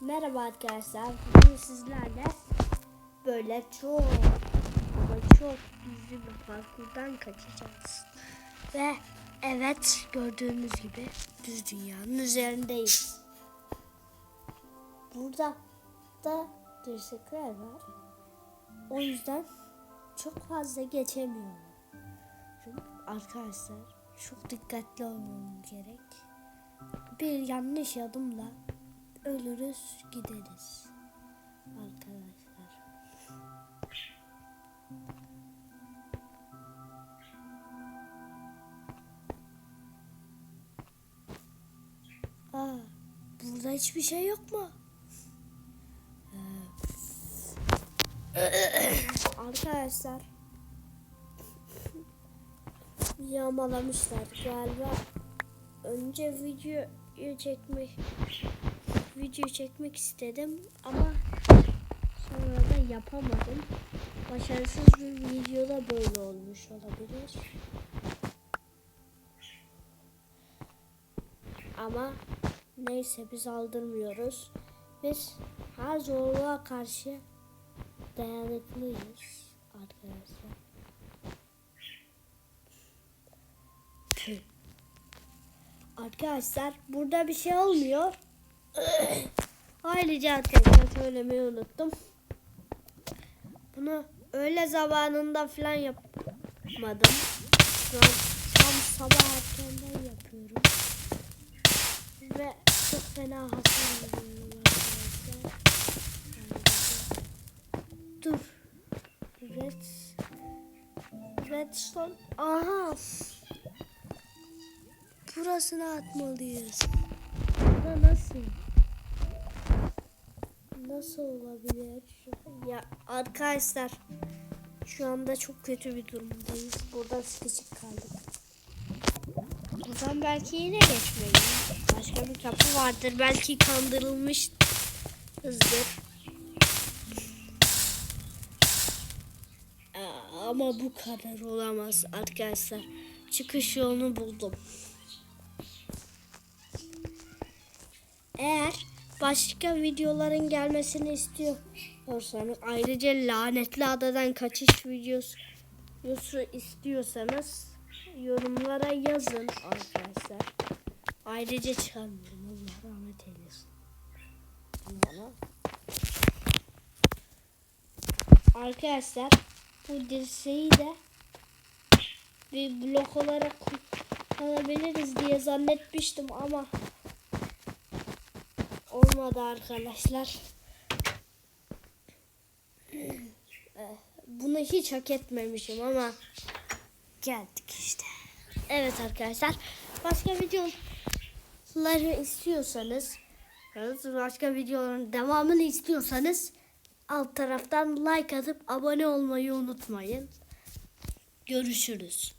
Merhaba arkadaşlar. Bugün sizlerle böyle çok ama çok gizli bir parkurdan kaçacağız. Ve evet gördüğünüz gibi düz dünyanın üzerindeyiz. Burada da dirsekler var. O yüzden çok fazla geçemiyorum. Arkadaşlar çok dikkatli olmam gerek. Bir yanlış adımla ölürüz gideriz arkadaşlar. Aa, burada hiçbir şey yok mu? Ee, arkadaşlar yağmalamışlar galiba. Önce videoyu çekmek video çekmek istedim ama sonra da yapamadım. Başarısız bir videoda böyle olmuş olabilir. Ama neyse biz aldırmıyoruz. Biz her zorluğa karşı dayanıklıyız arkadaşlar. Arkadaşlar burada bir şey olmuyor. Ayrıca arkadaşlar söylemeyi unuttum. Bunu öğle zamanında falan yapmadım. Şu an tam sabah erkenden yapıyorum. Ve çok fena hasar alıyorum arkadaşlar. Dur. Red Redstone. Aha. Burasına atmalıyız. Burada nasıl? Nasıl olabilir? Ya arkadaşlar şu anda çok kötü bir durumdayız. Burada sıkışık kaldık. Buradan belki yine geçmeliyim. Başka bir kapı vardır. Belki kandırılmışızdır. Ama bu kadar olamaz arkadaşlar. Çıkış yolunu buldum. Eğer başka videoların gelmesini istiyorsanız ayrıca lanetli adadan kaçış videosu istiyorsanız yorumlara yazın arkadaşlar. Ayrıca çıkarmıyorum. Allah rahmet eylesin. Bana. Arkadaşlar bu dirseği de bir blok olarak kullanabiliriz diye zannetmiştim ama olmadı arkadaşlar. Bunu hiç hak etmemişim ama geldik işte. Evet arkadaşlar. Başka videoları istiyorsanız başka videoların devamını istiyorsanız alt taraftan like atıp abone olmayı unutmayın. Görüşürüz.